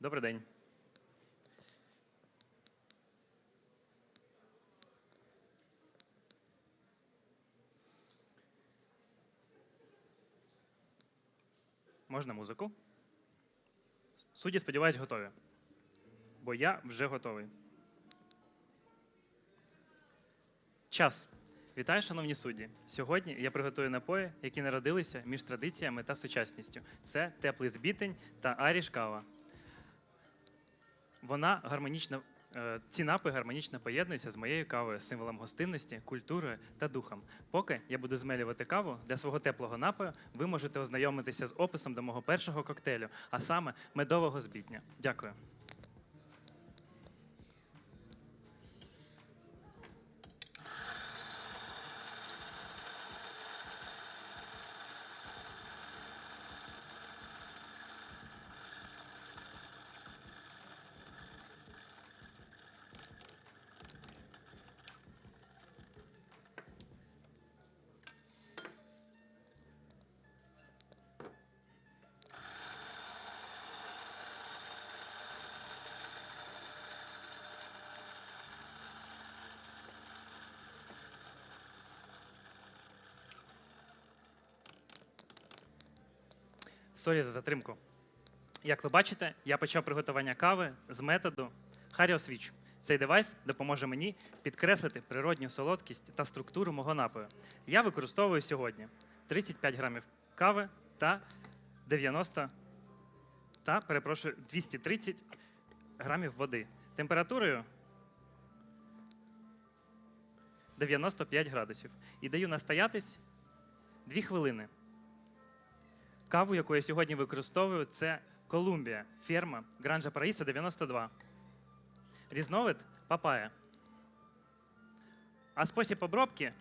Добрий день. Можна музику? Судді, сподіваюсь, готові. Бо я вже готовий. Час. Вітаю, шановні судді. Сьогодні я приготую напої, які народилися між традиціями та сучасністю. Це теплий збітень та аріш кава. Вона гармонічно. е, Ці напи гармонічно поєднуються з моєю кавою, символом гостинності, культури та духом. Поки я буду змелювати каву для свого теплого напою, ви можете ознайомитися з описом до мого першого коктейлю, а саме медового збітня. Дякую. Сорі за затримку. Як ви бачите, я почав приготування кави з методу Harrio Switch. Цей девайс допоможе мені підкреслити природню солодкість та структуру мого напою. Я використовую сьогодні 35 грамів кави та 90 та, перепрошую, 230 грамів води. Температурою 95 градусів. І даю настоятись 2 хвилини. Каву, яку я сьогодні використовую, це Колумбія, ферма Гранжа Параїса 92. Різновид папая. А спосіб обробки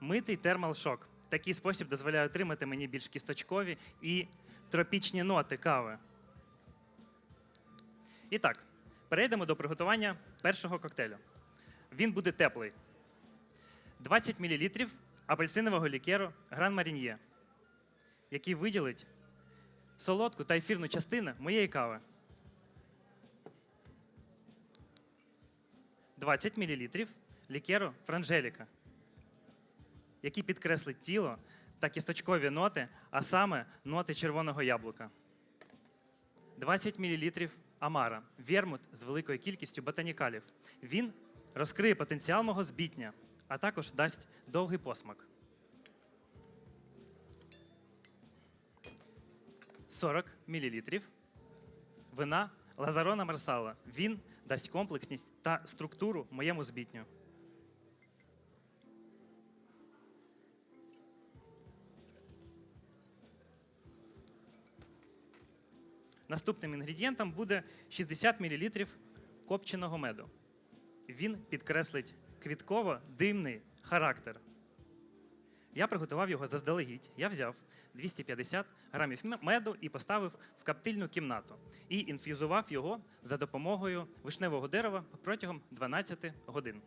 митий термал-шок. Такий спосіб дозволяє отримати мені більш кісточкові і тропічні ноти кави. І так, перейдемо до приготування першого коктейлю. Він буде теплий. 20 мл апельсинового лікеру Гран Маріньє який виділить солодку та ефірну частину моєї кави. 20 мл лікеру Франжеліка, який підкреслить тіло та кісточкові ноти, а саме ноти червоного яблука. 20 мл Амара вермут з великою кількістю ботанікалів. Він розкриє потенціал мого збітня, а також дасть довгий посмак. 40 мл вина Лазарона Марсала. Він дасть комплексність та структуру моєму збітню. Наступним інгредієнтом буде 60 мл копченого меду. Він підкреслить квітково-димний характер. Я приготував його заздалегідь. Я взяв 250 грамів меду і поставив в каптильну кімнату. І інфюзував його за допомогою вишневого дерева протягом 12 годин.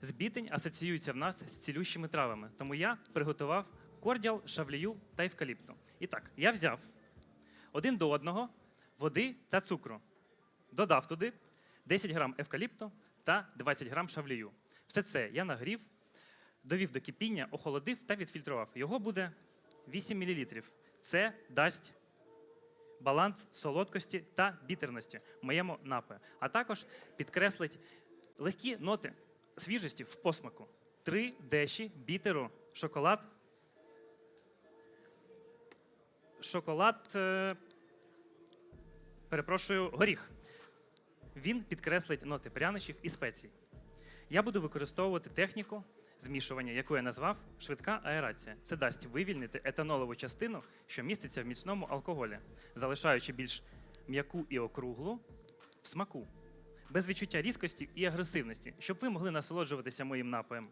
Збітень асоціюється в нас з цілющими травами, тому я приготував кордіал, шавлію та евкаліпту. І так, я взяв один до одного води та цукру. Додав туди 10 грам евкаліпту та 20 грам шавлію. Все це я нагрів довів до кипіння, охолодив та відфільтрував. Його буде 8 мл. Це дасть баланс солодкості та бітерності моєму напою, а також підкреслить легкі ноти свіжості в посмаку. Три деші бітеру, шоколад. Шоколад. е, Перепрошую, горіх. Він підкреслить ноти прянощів і спецій. Я буду використовувати техніку змішування, яку я назвав швидка аерація. Це дасть вивільнити етанолову частину, що міститься в міцному алкоголі, залишаючи більш м'яку і округлу в смаку, без відчуття різкості і агресивності, щоб ви могли насолоджуватися моїм напоєм.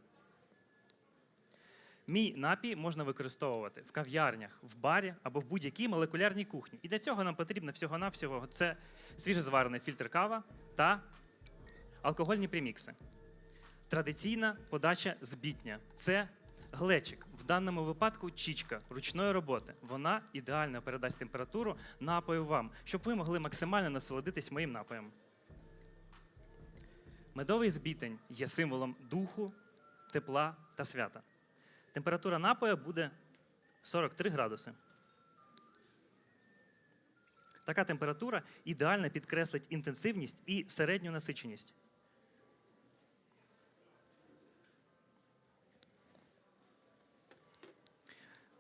Мій напій можна використовувати в кав'ярнях, в барі або в будь-якій молекулярній кухні. І для цього нам потрібно всього-навсього це свіжезварений фільтр кава та алкогольні премікси. Традиційна подача збітня це глечик. В даному випадку чічка ручної роботи. Вона ідеально передасть температуру напою вам, щоб ви могли максимально насолодитись моїм напоєм. Медовий збітень є символом духу, тепла та свята. Температура напою буде 43 градуси. Така температура ідеально підкреслить інтенсивність і середню насиченість.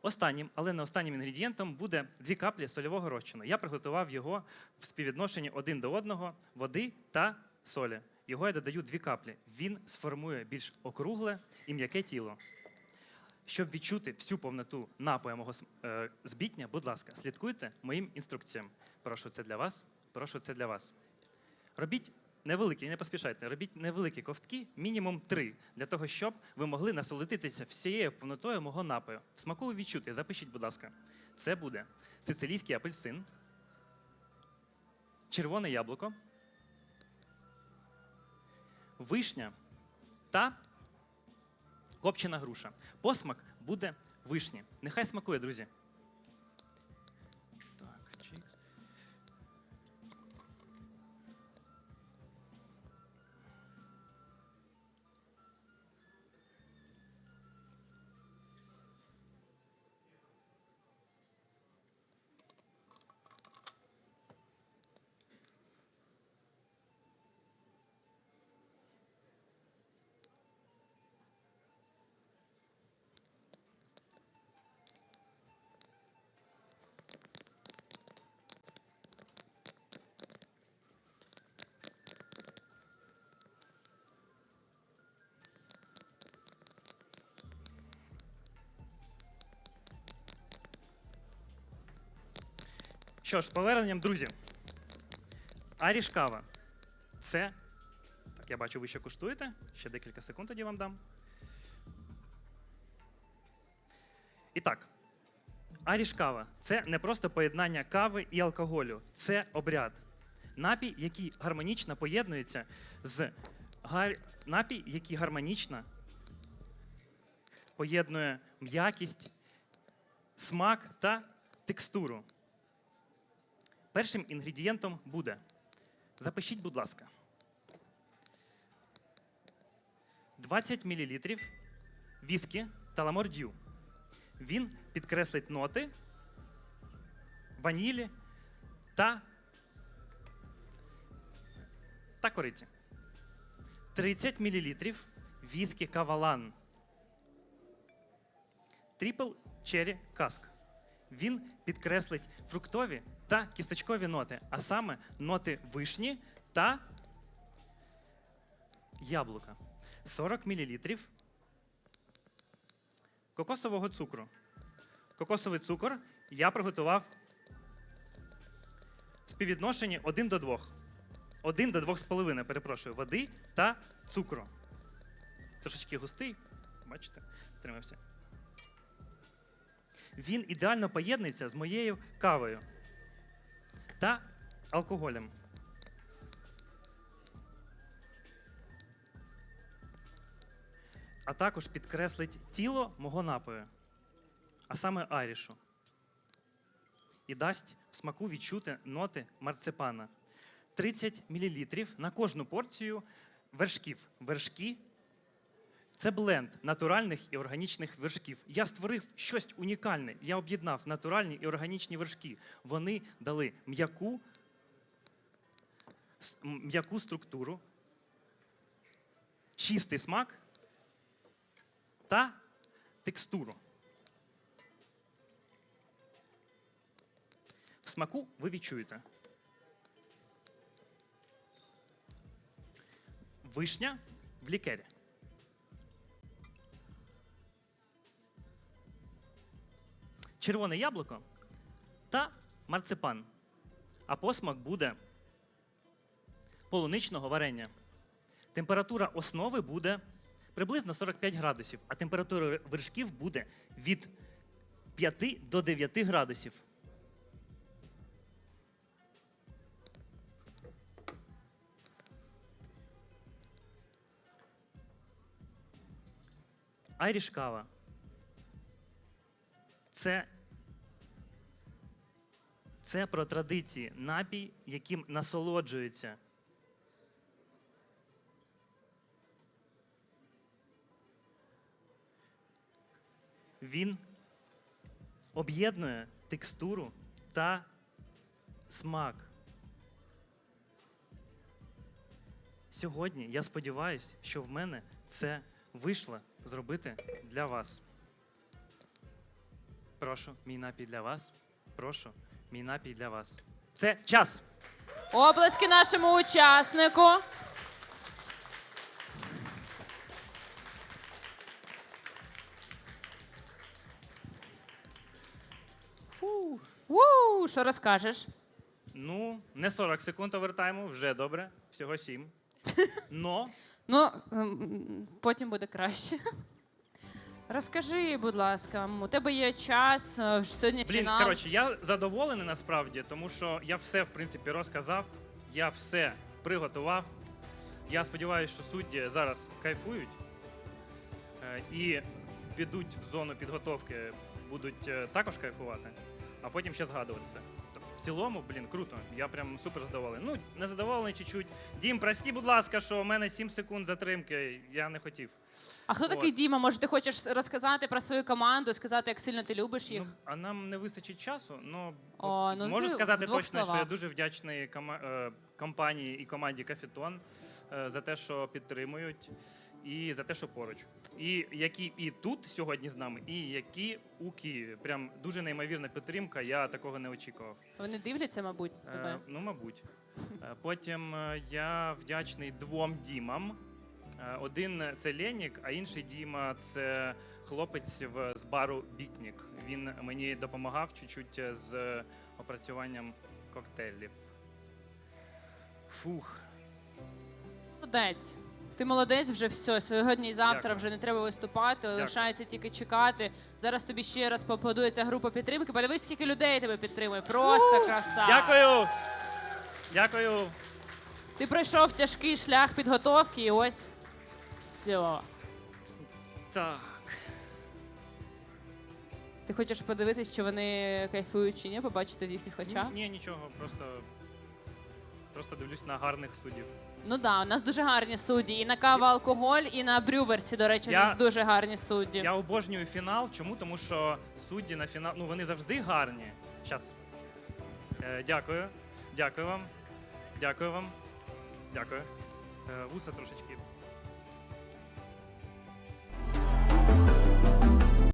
Останнім, але не останнім інгредієнтом буде дві каплі сольового розчину. Я приготував його в співвідношенні один до одного води та солі. Його я додаю дві каплі. Він сформує більш округле і м'яке тіло. Щоб відчути всю повноту напою мого е, збітня, будь ласка, слідкуйте моїм інструкціям. Прошу це для вас. Прошу це для вас. Робіть невеликі, не поспішайте, робіть невеликі ковтки, мінімум три, для того, щоб ви могли насолодитися всією повнотою мого напою. В смаку відчути, запишіть, будь ласка. Це буде сицилійський апельсин, червоне яблуко, вишня та копчена груша. Посмак буде вишні. Нехай смакує, друзі. Що ж, поверненням, друзі. Аріш кава. Це. Так, я бачу, ви ще куштуєте. Ще декілька секунд тоді вам дам. І так. Аріш кава це не просто поєднання кави і алкоголю, це обряд. Напій, який гармонічно поєднується з гар... напій, який гармонічно поєднує м'якість, смак та текстуру. Першим інгредієнтом буде. Запишіть, будь ласка. 20 мл віскі та Дю. Він підкреслить ноти ванілі та, та кориці. 30 мл віскі кавалан. Тріпл Черрі Каск. Він підкреслить фруктові та кісточкові ноти, а саме ноти вишні та яблука. 40 мл кокосового цукру. Кокосовий цукор я приготував в співвідношенні 1 до 2. 1 до 2,5, перепрошую, води та цукру. Трошечки густий, бачите, тримався. Він ідеально поєднується з моєю кавою та алкоголем. А також підкреслить тіло мого напою, а саме арішу. І дасть в смаку відчути ноти марципана. 30 мл на кожну порцію вершків. Вершки це бленд натуральних і органічних вершків. Я створив щось унікальне. Я об'єднав натуральні і органічні вершки. Вони дали м'яку, м'яку структуру, чистий смак та текстуру. В смаку ви відчуєте. Вишня в лікері. Червоне яблуко та марципан. А посмак буде полуничного варення. Температура основи буде приблизно 45 градусів, а температура вершків буде від 5 до 9 градусів. Айріш кава Це, це про традиції, напій, яким насолоджується. Він об'єднує текстуру та смак. Сьогодні я сподіваюся, що в мене це вийшло зробити для вас. Прошу, мій напій для вас. Прошу, мій напій для вас. Це час. Оплески нашому учаснику. Фу. У, що розкажеш? Ну, не 40 секунд овертайму, вже добре. Всього 7. Но Ну, потім буде краще. Розкажи, будь ласка, у тебе є час е, сьогодні Блін, фінал. коротше, я задоволений насправді, тому що я все, в принципі, розказав, я все приготував. Я сподіваюся, що судді зараз кайфують е, і підуть в зону підготовки, будуть е, також кайфувати, а потім ще згадувати це. В цілому, блін, круто. Я прям супер задоволений. Ну, не задоволений чуть-чуть. Дім, прості, будь ласка, що у мене 7 секунд затримки. Я не хотів. А хто такий Діма? Може, ти хочеш розказати про свою команду, сказати, як сильно ти любиш їх? Ну, а нам не вистачить часу. Ну, О, ну можу ти сказати в двох точно, що я словах. дуже вдячний кома- е, компанії і команді Кафітон е, за те, що підтримують, і за те, що поруч. І які і тут сьогодні з нами, і які у Києві. Прям дуже неймовірна підтримка. Я такого не очікував. Вони дивляться, мабуть, Е, тебе. ну, мабуть. Е, Потім е, я вдячний двом дімам. Е, Один це Ленік, а інший Діма це хлопець в, з бару Бітнік. Він мені допомагав чуть-чуть з опрацюванням коктейлів. Фух. Молодець. Ти молодець вже все. Сьогодні і завтра Дякую. вже не треба виступати. Лишається тільки чекати. Зараз тобі ще раз поаплодується група підтримки. Подивись, скільки людей тебе підтримує. Просто краса. Дякую! Дякую! Ти пройшов тяжкий шлях підготовки, і ось все. Так. Ти хочеш подивитись, чи вони кайфують чи ні, побачити в їхніх очах? Ні, нічого, просто, просто дивлюсь на гарних суддів. Ну да, у нас дуже гарні судді. І на кава алкоголь, і на брюверсі, до речі, у нас дуже гарні судді. Я обожнюю фінал. Чому? Тому що судді на фінал, ну вони завжди гарні. Щас. Е, дякую. Дякую вам. Дякую вам. Дякую. Е, вуса трошечки